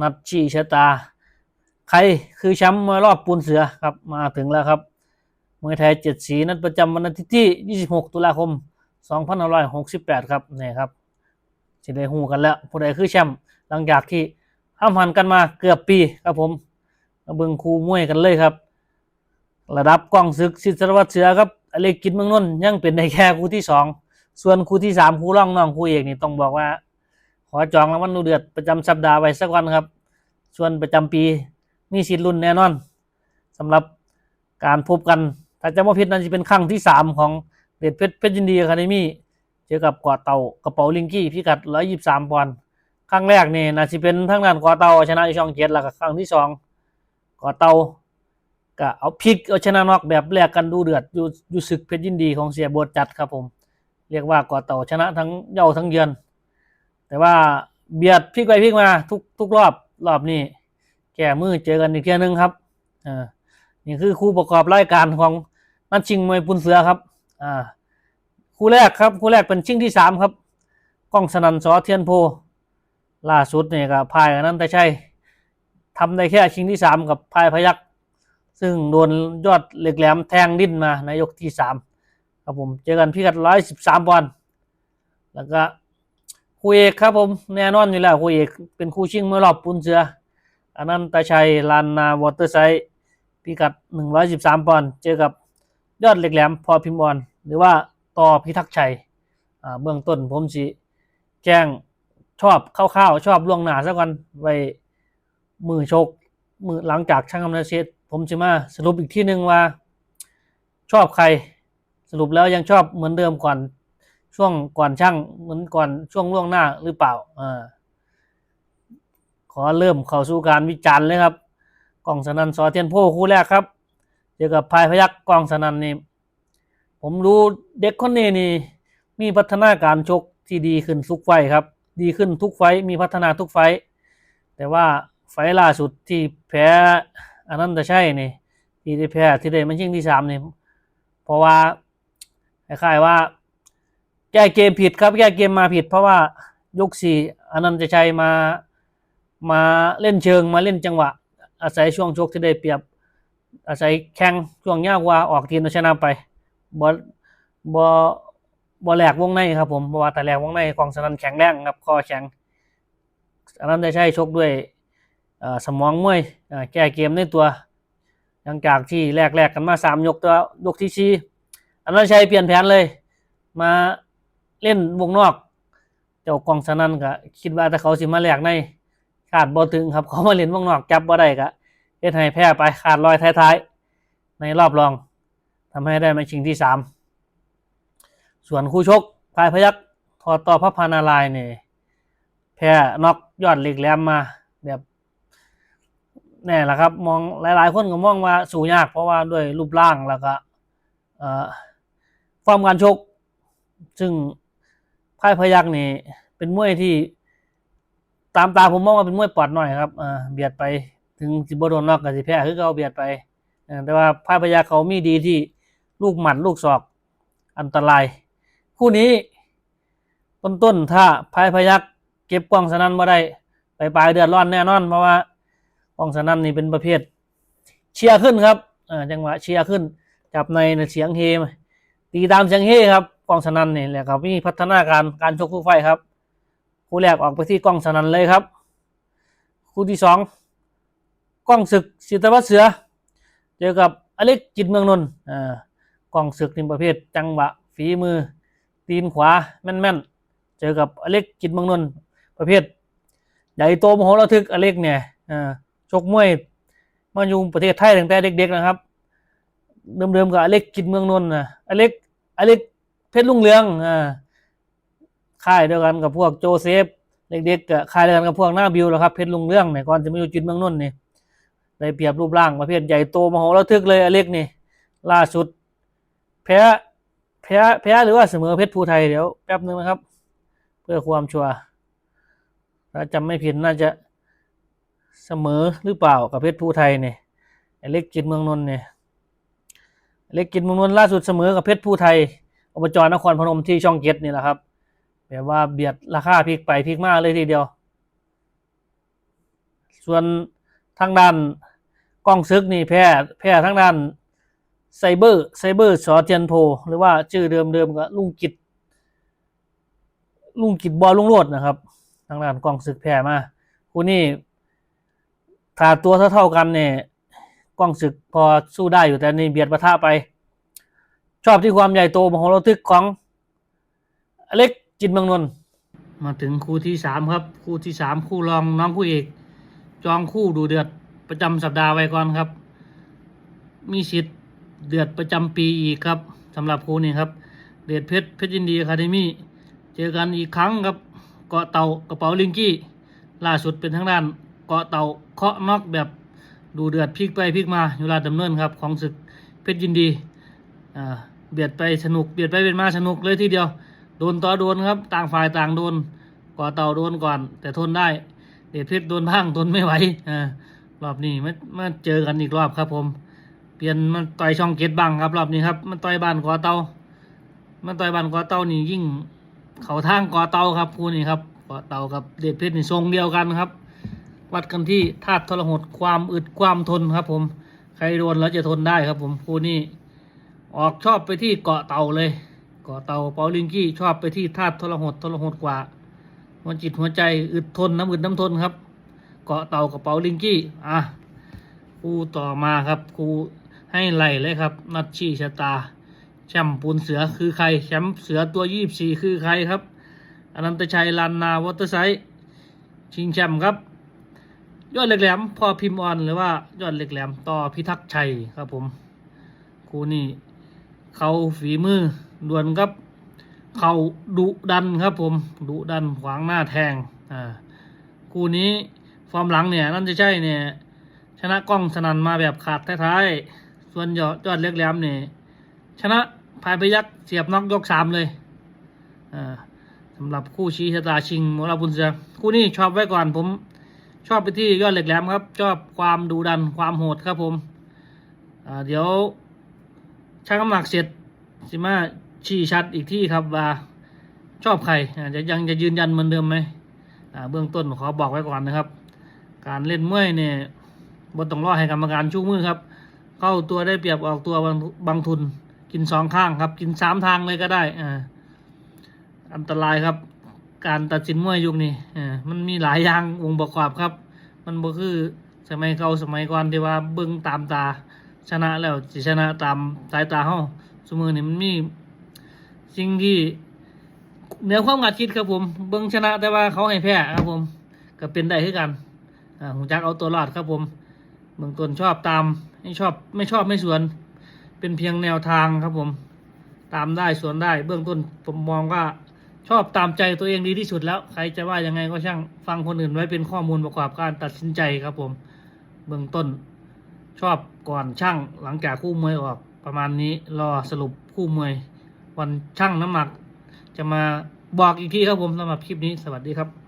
นัดชี้ชะตา ใครคือแชมป์มวยรอบปูนเสือครับมาถึงแล้วครับมวยไทยเจ็ดสีนัดประจำวันอาทิตย์ที่ 26 ตุลาคม 2568 ครับนี่ครับสิได้หูกันแล้วผู้ใดคือแชมป์หลังจากที่ห้ามหันกันมาเกือบปีครับผมมาเบิ่งคู่มวยกันเลยครับ ระดับกล้องศึกสิทธิ์สรวัตรเสือครับอเล็กกินเมืองนนท์ยังเป็นได้แค่คู่ที่สองส่วนคู่ที่สามคู่ร่องน้องคู่เอกนี่ต้องบอกว่า ขอจองรางวัลดูเดือดประจำสัปดาห์ไว้สักวันครับ ส่วนประจำปีมีสิทธิ์ลุ้นแน่นอนสำหรับการพบกัน ถ้าจะมาพิษนั้นจะเป็นครั้งที่สามของเดชเพชรเพชรยินดีอะคาเดมี่เจอกับกอเต่ากระเป๋าลิงกี้พิกัด 123ปอนด์ครั้งแรกนี่น่าจะเป็นทางด้านกอเต่าเอาชนะช่องเจ็ดแล้วก็ครั้งที่สองกอเต่าก็เอาพลิกเอาชนะนอกแบบแรกกันดูเดือดอยู่อยู่ศึกเพชรยินดีของเสียบทจัดครับผม เรียกว่ากอเต่าชนะทั้งเย้าทั้งเยือน แต่ว่าเบียดพลิกไปพลิกมาทุกทุกรอบรอบนี้ แก่มือเจอกันอีกเทียนึงครับอ่านี่คือคู่ประกอบรายการของนัดชิงมวยปุนเสือครับอ่าคู่แรกครับคู่แรกเป็นชิงที่สามครับกล้องสนันสอเทียนโพล่าสุดเนี่ยกับพายอนันแต่ใชัยทำได้แค่ชิงที่สามกับพายพยักซึ่งโดนยอดเหล็กแหลมแทงดิ้นมาในยกที่สามครับผมเจอกันพิกัดร้อยสิบสามปอนด์แล้วก็ คู่เอกครับผมแน่นอนอยู่แล้วคู่เอกเป็นคู่ชิงเมื่อรอบปุนเสืออนันตชัยลานนาวอเตอร์ไซด์พิกัด 113 ปอนด์เจอกับยอดเหล็กแหลมพอพิมพ์ออนหรือว่าต่อพิทักษ์ชัยเบื้องต้นผมสิแจ้งชอบคร่าวๆชอบล่วงหนาสักวันไว้มือโชกมือหลังจากช่างกำนันเชษผมจะมาสรุปอีกที่หนึ่งว่า ชอบใครสรุปแล้วยังชอบเหมือนเดิมก่อน ช่วงก่อนช่างเหมือนก่อนช่วงล่วงหน้าหรือเปล่าอ่าขอเริ่มเข้าสู่การวิจารณ์เลยครับกองสนันสอเทียนโพคู่แรกครับเจอกับพายพยักกองสนันนี่ผมรู้เด็กคนนี้นี่มีพัฒนาการชกที่ดีขึ้นทุกไฟครับ ดีขึ้นทุกไฟมีพัฒนาทุกไฟ แต่ว่าไฟล่าสุดที่แพ้อนันตชัยนี่ที่ได้แพ้ที่ได้มันชิงที่สามนี่เพราะว่าคล้ายๆว่า แก้เกมผิดครับ แก้เกมมาผิด เพราะว่ายกสี่อนันตชัยมามาเล่นเชิงมาเล่นจังหวะ อาศัยช่วงชกที่ได้เปรียบ อาศัยแข่งช่วงยากว่าออกทีมชนะไปบอบอบอแหลกวงในครับผมเพราะว่าแต่แหลกวงในของสนันแข็งแรงครับคอแข็งอนันตชัยชกด้วยสมองมวยแก้เกมในตัว หลังจากที่แลกแลกกันมาสามยกตัวยกที่สี่อนันตชัยเปลี่ยนแผนเลย มา เล่นวงนอก เจ้ากองสนั่นก็คิดว่าถ้าเขาสิมาแลกในขาดบ่ถึงครับ เขามาเล่นวงนอกจับบ่ได้ก็เฮ็ดให้แพ้ไปขาดลอยท้ายๆ ในรอบรองทำให้ได้มาชิงที่สามส่วนคู่ชกพายพยักทอต่อพระพานารายณ์นี่ยแพ้น็อกยอดเหล็กแหลมมาแบบแน่ละครับ มองหลาย ๆ คนก็มองว่าสู้ยาก เพราะว่าด้วยรูปร่างแล้วก็เอ่อฟอร์มการชก ซึ่ง พ่ายพยักนี่ เป็นมวยที่ ตามตาผมมองว่าเป็นมวยปอดหน่อยครับอ่าเบียดไปถึงสิบโดนนอกกับสิแพ้คือเขาเบียดไปแต่ว่าพ่ายพยักเขามีดีที่ลูกหมัดลูกศอกอันตราย คู่นี้ ต้นต้นๆถ้าพ่ายพยักเก็บกล้องสนันมาได้ไปปลายเดือดร้อนแน่นอนเพราะว่ากล้องสนันนี่เป็นประเภท เชียร์ขึ้นครับจังหวะเชียร์ขึ้น จับในเสียงเฮตีตามเสียงเฮครับ กล้องสนันนี่แหละครับมีพัฒนาการการชกทุกไฟครับคู่แรกออกไปที่กล้องสนันเลยครับ คู่ที่สองกล้องศึกศิตวัตรเสือ เจอกับอเล็กจิตเมืองนนท์อ่ากล้องศึกในประเภทจังหวะฝีมือ ตีนขวาแม่นๆ เจอกับอเล็กจิตเมืองนนท์ประเภท ใหญ่โตมโหฬารทึกอเล็กเนี่ยอ่าชกมวยมาอยู่ประเทศไทยตั้งแต่เด็กๆนะครับ เดิมๆกับอเล็กกินเมืองนนท์นะอเล็กอเล็ก ชรลุงเรืองอ่าค่ายเดียวกันกับพวกโจเซฟเด็กๆกับค่ายเดียวกันกับพวกหน้าบิวแล้วครับเพชรลุงเรืองเนี่ยก่อนจะมาอยู่จินเมืองนนท์นี่ได้เปรียบรูปร่างประเภทใหญ่โตมโหฬารทึกเลยอเล็กนี่ล่าสุด แพ้แพ้แพ้หรือว่าเสมอเพชรภูไทยเดี๋ยวแป๊บนึงนะครับ เพื่อความชัวร์ถ้าจำไม่ผิดน่าจะเสมอหรือเปล่ากับเพชรภูไทยเนี่ยอเล็กจินเมืองนนท์เนี่ยเล็กกินเมืองนนท์ล่าสุดเสมอกับเพชรผู้ไทย อบจนครพนมที่ช่องเจ็ดนี่แหละครับแบบว่าเบียดราคาพลิกไปพลิกมาเลยทีเดียว ส่วนทางด้านกล้องซึกนี่แพ้แพ้ทางด้านไซเบอร์ไซเบอร์สอเทียนโพ หรือว่าชื่อเดิมๆก็ลุงกิจลุงกิจบอลลุงโรดนะครับ ทางด้านกล้องซึกแพ้มาคู่นี้ถ้าตัวเท่าๆกันเนี่ยกล้องศึกพอสู้ได้อยู่แต่นี่เบียดปะทะไป ชอบที่ความใหญ่โตมโหฬารทึกของอเล็กจินเมืองนนท์มาถึงคู่ที่สามครับ คู่ที่สามคู่รองน้องคู่เอก จองคู่ดูเดือดประจำสัปดาห์ไว้ก่อนครับ มีสิทธิ์เดือดประจำปีอีกครับสำหรับคู่นี้ครับ เดชเพชรเพชรยินดีคาเดมี่เจอกันอีกครั้งครับเกาะเต่ากระเป๋าลิงกี้ ล่าสุดเป็นทางด้านเกาะเต่าเคาะน็อกแบบดูเดือดพลิกไปพลิกมาอยู่ลาดดำเนินครับ ของศึกเพชรยินดีอ่า เบียดไปสนุกเบียดไปเป็นมาสนุกเลยทีเดียว โดนต่อโดนครับ ต่างฝ่ายต่างโดนกาะเต่าโดนก่อน แต่ทนได้ เดชเพชรโดนพังทนไม่ไหวอ่ารอบนี้มามาเจอกันอีกรอบครับ ผม เปลี่ยนมันต่อยช่องเกตบ้างครับ รอบนี้ครับ มันต่อยบานกาะเต่ามันต่อยบานกาะเต่านี่ยิ่ง เขาทางกาะเต่าครับคู่นี้ครับกาะเต่ากับเดชเพชรนี่ทรงเดียวกันครับ วัดกันที่ธาตุทรหดความอึดความทนครับ ผม ใครโดนแล้วจะทนได้ครับ ผมคู่นี้ ออกชอบไปที่เกาะเต่าเลย เกาะเต่าเปาลิงกี้ชอบไปที่ธาตุทรหดทรหดกว่าหัวจิตหัวใจอึดทนน้ำอึดน้ำทนครับ เกาะเต่ากับเปาลิงกี้อะคู่ต่อมาครับคู่ให้ไหลเลยครับ นัดชี้ชะตาแชมป์ปูนเสือคือใครแชมป์เสือตัวยี่สี่คือใครครับอนันตชัยลานนาวอเตอร์ไซด์ชิงแชมป์ครับ ยอดเหล็กแหลมพอพิมพ์ออนหรือว่ายอดเหล็กแหลมต่อพิทักษ์ชัยครับผมคู่นี้ เขาฝีมือด่วลครับ เขาดุดันครับผมดุดันขวางหน้าแทงอ่าคู่นี้ฟอร์มหลังเนี่ยนั่นจะใช่เนี่ยชนะกล้องสนันมาแบบขาดท้ายๆส่วนยอดยอดเล็กแหลมเนี่ยชนะพายพยักเสียบน็อกยกสามเลยอ่าสำหรับคู่ชี้ชะตาชิงมอลาบุญเสือคู่นี้ชอบไว้ก่อนผม ชอบไปที่ยอดเหล็กแหลมครับ ชอบความดูดันความโหดครับผมอ่าเดี๋ยว ช่างน้ำหนักเสร็จสิมาชี้ชัดอีกที่ครับว่าชอบใครอาจะยังจะยืนยันเหมือนเดิมไหมเบื้องต้นขอบอกไว้ก่อนนะครับ การเล่นมวยเนี่ยบนต้องรอให้กรรมการชูมือครับ เข้าตัวได้เปรียบออกตัวบางบางทุน กินสองข้างครับ กินสามทางเลยก็ได้อ่าอันตรายครับ การตัดสินมวยยุคนี้อ่ามันมีหลายอย่างองค์ประกอบครับ มันบ่คือสมัยเก่าสมัยก่อนที่ว่าเบิ่งตามตา ชนะแล้วสิชนะตามสายตาเฮาสมือนี่มันมีสิ่งที่เหนือความคาดคิดครับผมเบิ่งชนะแต่ว่าเขาให้แพ้ครับผม ก็เป็นได้คือกันอ่าหูจักเอาตัวรอดครับผมเบื้องต้นชอบตามไม่ชอบไม่ชอบไม่สวน เป็นเพียงแนวทางครับผม ตามได้สวนได้ เบื้องต้นผมมองว่าชอบตามใจตัวเองดีที่สุดแล้ว ใครจะว่ายังไงก็ช่างฟังคนอื่นไว้เป็นข้อมูลประกอบการตัดสินใจครับผม เบื้องต้น ชอบก่อนช่างหลังจากคู่มวยออกประมาณนี้รอสรุปคู่มวย วันช่างน้ำหนัก จะมาบอกอีกทีครับผมสำหรับคลิปนี้สวัสดีครับ